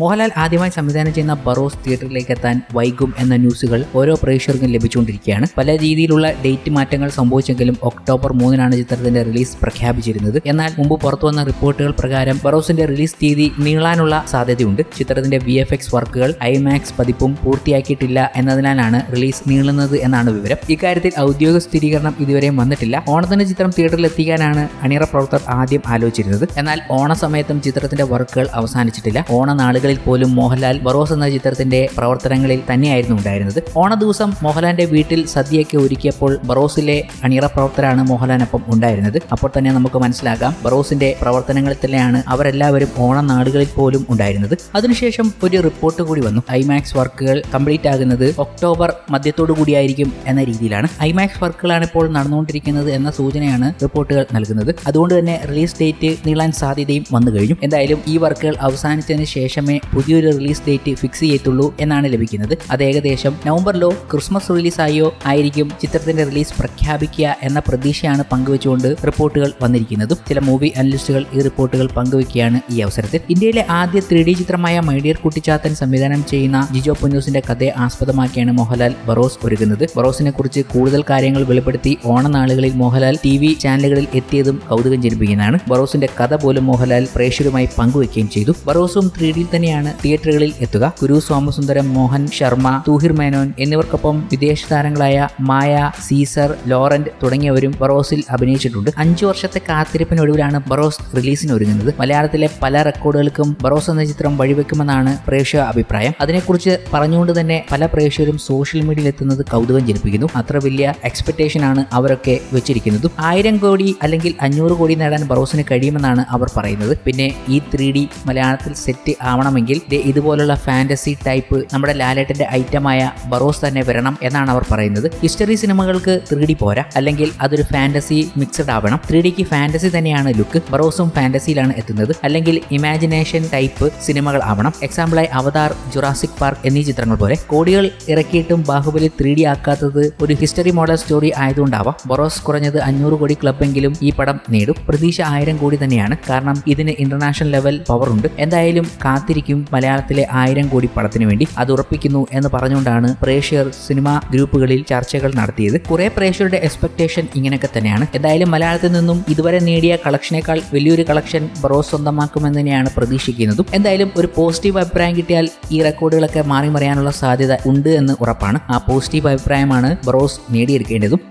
മോഹൻലാൽ ആദ്യമായി സംവിധാനം ചെയ്യുന്ന ബറോസ് തിയേറ്ററിലേക്ക് എത്താൻ വൈകും എന്ന ന്യൂസുകൾ ഓരോ പ്രേക്ഷകർക്കും ലഭിച്ചുകൊണ്ടിരിക്കുകയാണ്. പല രീതിയിലുള്ള ഡേറ്റ് മാറ്റങ്ങൾ സംഭവിച്ചെങ്കിലും ഒക്ടോബർ മൂന്നിനാണ് ചിത്രത്തിന്റെ റിലീസ് പ്രഖ്യാപിച്ചിരുന്നത്. എന്നാൽ മുമ്പ് പുറത്തു വന്ന റിപ്പോർട്ടുകൾ പ്രകാരം ബറോസിന്റെ റിലീസ് തീയതി നീളാനുള്ള സാധ്യതയുണ്ട്. ചിത്രത്തിന്റെ വി എഫ് എക്സ് വർക്കുകൾ ഐമാക്സ് പതിപ്പും പൂർത്തിയാക്കിയിട്ടില്ല എന്നതിനാലാണ് റിലീസ് നീളുന്നത് എന്നാണ് വിവരം. ഇക്കാര്യത്തിൽ ഔദ്യോഗിക സ്ഥിരീകരണം ഇതുവരെയും വന്നിട്ടില്ല. ഓണത്തിന് ചിത്രം തിയേറ്ററിൽ എത്തിക്കാനാണ് അണിയറ പ്രവർത്തകർ ആദ്യം ആലോചിച്ചിരുന്നത്. എന്നാൽ ഓണ സമയത്തും ചിത്രത്തിന്റെ വർക്കുകൾ അവസാനിച്ചിട്ടില്ല. ഓണനാളുകളിൽ പോലും മോഹൻലാൽ ബറോസ് എന്ന ചിത്രത്തിന്റെ പ്രവർത്തനങ്ങളിൽ തന്നെയായിരുന്നു ഉണ്ടായിരുന്നത്. ഓണ ദിവസം മോഹൻലാലിന്റെ വീട്ടിൽ സദ്യയൊക്കെ ഒരുക്കിയപ്പോൾ ബറോസിലെ അണിയറ പ്രവർത്തകരാണ് മോഹൻലാലിനൊപ്പം ഉണ്ടായിരുന്നത്. അപ്പോൾ തന്നെ നമുക്ക് മനസ്സിലാക്കാം ബറോസിന്റെ പ്രവർത്തനങ്ങളിൽ തന്നെയാണ് അവരെല്ലാവരും ഓണ നാടുകളിൽ പോലും ഉണ്ടായിരുന്നത്. അതിനുശേഷം ഒരു റിപ്പോർട്ട് കൂടി വന്നു. ഐമാക്സ് വർക്കുകൾ കംപ്ലീറ്റ് ആകുന്നത് ഒക്ടോബർ മധ്യത്തോടു കൂടിയായിരിക്കും എന്ന രീതിയിലാണ്. ഐമാക്സ് വർക്കുകളാണ് ഇപ്പോൾ നടന്നുകൊണ്ടിരിക്കുന്നത് എന്ന സൂചനയാണ് റിപ്പോർട്ടുകൾ നൽകുന്നത്. അതുകൊണ്ട് തന്നെ റിലീസ് ഡേറ്റ് നീളാൻ സാധ്യതയും വന്നു കഴിഞ്ഞു. എന്തായാലും ഈ വർക്കുകൾ അവസാനിച്ചതിന് ശേഷമേ പുതിയൊരു റിലീസ് ഡേറ്റ് ഫിക്സ് ചെയ്യത്തുള്ളൂ എന്നാണ് ലഭിക്കുന്നത്. അത് ഏകദേശം നവംബറിലോ ക്രിസ്മസ് റിലീസായോ ആയിരിക്കും ചിത്രത്തിന്റെ റിലീസ് പ്രഖ്യാപിക്കുക എന്ന പ്രതീക്ഷയാണ് പങ്കുവെച്ചുകൊണ്ട് റിപ്പോർട്ടുകൾ വന്നിരിക്കുന്നത്. ചില മൂവി അനലിസ്റ്റുകൾ ഈ റിപ്പോർട്ടുകൾ പങ്കുവെക്കുകയാണ് ഈ അവസരത്തിൽ. ഇന്ത്യയിലെ ആദ്യ ത്രീ ഡി ചിത്രമായ മൈഡിയർ കുട്ടിച്ചാത്തൻ സംവിധാനം ചെയ്യുന്ന ജിജോ പൊന്നൂസിന്റെ കഥയെ ആസ്പദമാക്കിയാണ് മോഹൻലാൽ ബറോസ് ഒരുങ്ങുന്നത് ബറോസിനെ കുറിച്ച് കൂടുതൽ കാര്യങ്ങൾ വെളിപ്പെടുത്തി ഓണനാളുകളിൽ മോഹൻലാൽ ടി വി ചാനലുകളിൽ എത്തിയതും കൗതുകം ജനിപ്പിക്കുന്നതാണ്. ബറോസിന്റെ കഥ പോലും മോഹൻലാൽ പ്രേക്ഷകരുമായി പങ്കുവെക്കുകയും ചെയ്തു. ബറോസും ത്രീ ഡിയിൽ തന്നെയാണ് തിയേറ്ററുകളിൽ എത്തുക. കുരു സോമസുന്ദരം മോഹൻ ശർമ്മ തൂഹിർ മേനോൻ എന്നിവർക്കൊപ്പം വിദേശ താരങ്ങളായ മായ സീസർ ലോറന്റ് തുടങ്ങിയവരും ബറോസിൽ അഭിനയിച്ചിട്ടുണ്ട്. അഞ്ചു വർഷത്തെ കാത്തിരിപ്പിനൊടുവിലാണ് ബറോസ് റിലീസിന് ഒരുങ്ങുന്നത് മലയാളത്തിലെ പല റെക്കോർഡുകൾക്കും ബറോസ് എന്ന ചിത്രം വഴിവെക്കുമെന്നാണ് പ്രേക്ഷക അഭിപ്രായം. അതിനെക്കുറിച്ച് പറഞ്ഞുകൊണ്ട് തന്നെ പല പ്രേക്ഷകരും സോഷ്യൽ മീഡിയയിൽ എത്തുന്നത് കൗതുകം ജനിപ്പിക്കുന്നു. അത്ര വലിയ എക്സ്പെക്ടേഷൻ ആണ് അവരൊക്കെ വെച്ചിരിക്കുന്നത്. ആയിരം കോടി അല്ലെങ്കിൽ അഞ്ഞൂറ് കോടി നേടാൻ ബറോസിന് കഴിയുമെന്നാണ് അവർ പറയുന്നത്. പിന്നെ ഈ ത്രീ മലയാളത്തിൽ സെറ്റ് ആവണമെങ്കിൽ ദേ ഇതുപോലുള്ള ഫാന്റസി ടൈപ്പ് നമ്മുടെ ലാലേട്ടന്റെ ഐറ്റമായ ബറോസ് തന്നെ വരണം എന്നാണ് അവർ പറയുന്നത്. ഹിസ്റ്ററി സിനിമകൾക്ക് ത്രീ ഡി പോരാ. അല്ലെങ്കിൽ അതൊരു ഫാന്റസി മിക്സഡ് ആവണം. ത്രീ ഡിക്ക് ഫാന്റസി തന്നെയാണ് ലുക്ക് ബറോസും ഫാന്റസിയിലാണ് എത്തുന്നത്. അല്ലെങ്കിൽ ഇമാജിനേഷൻ ടൈപ്പ് സിനിമകൾ ആവണം. എക്സാമ്പിളായി അവതാർ ജുറാസിക് പാർക്ക് എന്നീ ചിത്രങ്ങൾ പോലെ. കോടികൾ ഇറക്കിയിട്ടും ബാഹുബലി ത്രീ ഡി ആക്കാത്തത് ഒരു ഹിസ്റ്ററി മോഡൽ സ്റ്റോറി ആയതുകൊണ്ടാവാം. ബറോസ് കുറഞ്ഞത് അഞ്ഞൂറ് കോടി ക്ലബെങ്കിലും ഈ പടം നേടും. പ്രതീക്ഷ ആയിരം കോടി തന്നെയാണ്. കാരണം ഇതിന് ഇന്റർനാഷണൽ ലെവൽ പവർ ഉണ്ട്. എന്തായാലും കാത്തിരിക്കും മലയാളത്തിലെ ആയിരം കോടി പടത്തിന് വേണ്ടി അത് ഉറപ്പിക്കുന്നു എന്ന് പറഞ്ഞുകൊണ്ടാണ് പ്രേക്ഷകർ സിനിമാ ഗ്രൂപ്പുകളിൽ ചർച്ചകൾ നടത്തിയത്. കുറെ പ്രേക്ഷകരുടെ എക്സ്പെക്ടേഷൻ ഇങ്ങനെയൊക്കെ തന്നെയാണ്. എന്തായാലും മലയാളത്തിൽ നിന്നും ഇതുവരെ നേടിയ കളക്ഷനേക്കാൾ വലിയൊരു കളക്ഷൻ ബറോസ് സ്വന്തമാക്കുമെന്ന് തന്നെയാണ് പ്രതീക്ഷിക്കുന്നതും. എന്തായാലും ഒരു പോസിറ്റീവ് അഭിപ്രായം കിട്ടിയാൽ ഈ റെക്കോർഡുകളൊക്കെ മാറി മറിയാനുള്ള സാധ്യത ഉണ്ട് എന്ന് ഉറപ്പാണ്. ആ പോസിറ്റീവ് അഭിപ്രായമാണ് ബറോസ് നേടിയെടുക്കേണ്ടതും.